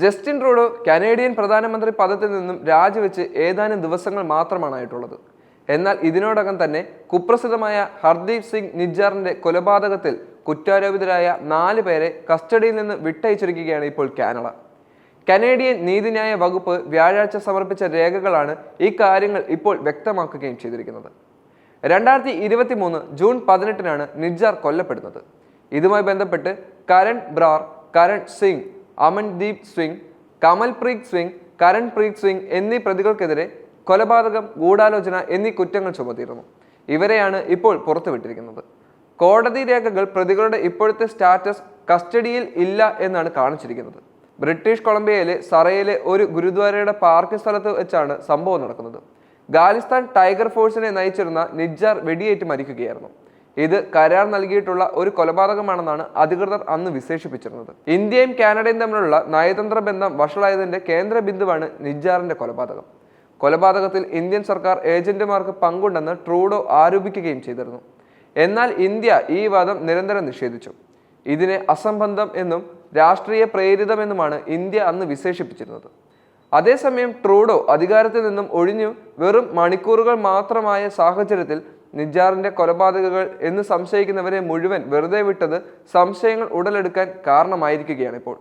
Justin Trudeau Canadian പ്രധാനമന്ത്രി പദത്തിൽ നിന്നും രാജിവെച്ച് ഏതാനും ദിവസങ്ങൾ മാത്രമാണ് ആയിട്ടുള്ളത്. എന്നാൽ ഇതിനോടകം തന്നെ കുപ്രസിദ്ധമായ ഹർദീപ് സിംഗ് നിജ്ജാറിന്റെ കൊലപാതകത്തിൽ കുറ്റാരോപിതരായ നാല് പേരെ കസ്റ്റഡിയിൽ നിന്ന് വിട്ടയച്ചിരിക്കുകയാണ് ഇപ്പോൾ കാനഡ. കനേഡിയൻ നീതിന്യായ വകുപ്പ് വ്യാഴാഴ്ച സമർപ്പിച്ച രേഖകളാണ് ഈ കാര്യങ്ങൾ ഇപ്പോൾ വ്യക്തമാക്കുകയും ചെയ്തിരിക്കുന്നത്. രണ്ടായിരത്തി ഇരുപത്തി മൂന്ന് ജൂൺ പതിനെട്ടിനാണ് നിജ്ജാർ കൊല്ലപ്പെടുന്നത്. ഇതുമായി ബന്ധപ്പെട്ട് കരൺ ബ്രാർ കരൺ സിംഗ് അമൻദീപ് സിംഗ് കമൽപ്രീത് സിംഗ് കരൺപ്രീത് സിംഗ് എന്നീ പ്രതികൾക്കെതിരെ കൊലപാതകം ഗൂഢാലോചന എന്നീ കുറ്റങ്ങൾ ചുമത്തിയിരുന്നു. ഇവരെയാണ് ഇപ്പോൾ പുറത്തുവിട്ടിരിക്കുന്നത്. കോടതി രേഖകൾ പ്രതികളുടെ ഇപ്പോഴത്തെ സ്റ്റാറ്റസ് കസ്റ്റഡിയിൽ ഇല്ല എന്നാണ് കാണിച്ചിരിക്കുന്നത്. ബ്രിട്ടീഷ് കൊളംബിയയിലെ സറയിലെ ഒരു ഗുരുദ്വാരയുടെ പാർക്കിംഗ് സ്ഥലത്ത് വെച്ചാണ് സംഭവം നടക്കുന്നത്. ഗാലിസ്ഥാൻ ടൈഗർ ഫോഴ്സിനെ നയിച്ചിരുന്ന നിജ്ജാർ വെടിയേറ്റ് മരിക്കുകയായിരുന്നു. ഇത് കരാർ നൽകിയിട്ടുള്ള ഒരു കൊലപാതകമാണെന്നാണ് അധികൃതർ അന്ന് വിശേഷിപ്പിച്ചിരുന്നത്. ഇന്ത്യയും കാനഡയും തമ്മിലുള്ള നയതന്ത്ര ബന്ധം വഷളായതിന്റെ കേന്ദ്ര ബിന്ദുവാണ് നിജാറിന്റെ കൊലപാതകം. കൊലപാതകത്തിൽ ഇന്ത്യൻ സർക്കാർ ഏജന്റുമാർക്ക് പങ്കുണ്ടെന്ന് ട്രൂഡോ ആരോപിക്കുകയും ചെയ്തിരുന്നു. എന്നാൽ ഇന്ത്യ ഈ വാദം നിരന്തരം നിഷേധിച്ചു. ഇതിനെ അസംബന്ധം എന്നും രാഷ്ട്രീയ പ്രേരിതമെന്നുമാണ് ഇന്ത്യ അന്ന് വിശേഷിപ്പിച്ചിരുന്നത്. അതേസമയം ട്രൂഡോ അധികാരത്തിൽ നിന്നും ഒഴിഞ്ഞു വെറും മണിക്കൂറുകൾ മാത്രമായ സാഹചര്യത്തിൽ നിജാറിന്റെ കൊലപാതകങ്ങൾ എന്ന് സംശയിക്കുന്നവരെ മുഴുവൻ വെറുതെ വിട്ടത് സംശയങ്ങൾ ഉടലെടുക്കാൻ കാരണമായിരിക്കുകയാണ് ഇപ്പോൾ.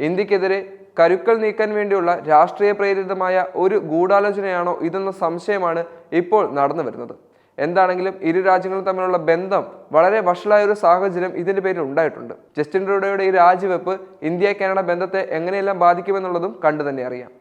ഇന്ത്യക്കെതിരെ കരുക്കൾ നീക്കാൻ വേണ്ടിയുള്ള രാഷ്ട്രീയ പ്രേരിതമായ ഒരു ഗൂഢാലോചനയാണോ ഇതെന്ന സംശയമാണ് ഇപ്പോൾ നടന്നു വരുന്നത്. എന്താണെങ്കിലും ഇരു രാജ്യങ്ങളും തമ്മിലുള്ള ബന്ധം വളരെ വഷളായ ഒരു സാഹചര്യം ഇതിന്റെ പേരിൽ ഉണ്ടായിട്ടുണ്ട്. ജസ്റ്റിൻ ട്രൂഡോയുടെ ഈ രാജിവെപ്പ് ഇന്ത്യ കാനഡ ബന്ധത്തെ എങ്ങനെയെല്ലാം ബാധിക്കുമെന്നുള്ളതും കണ്ടു തന്നെ അറിയാം.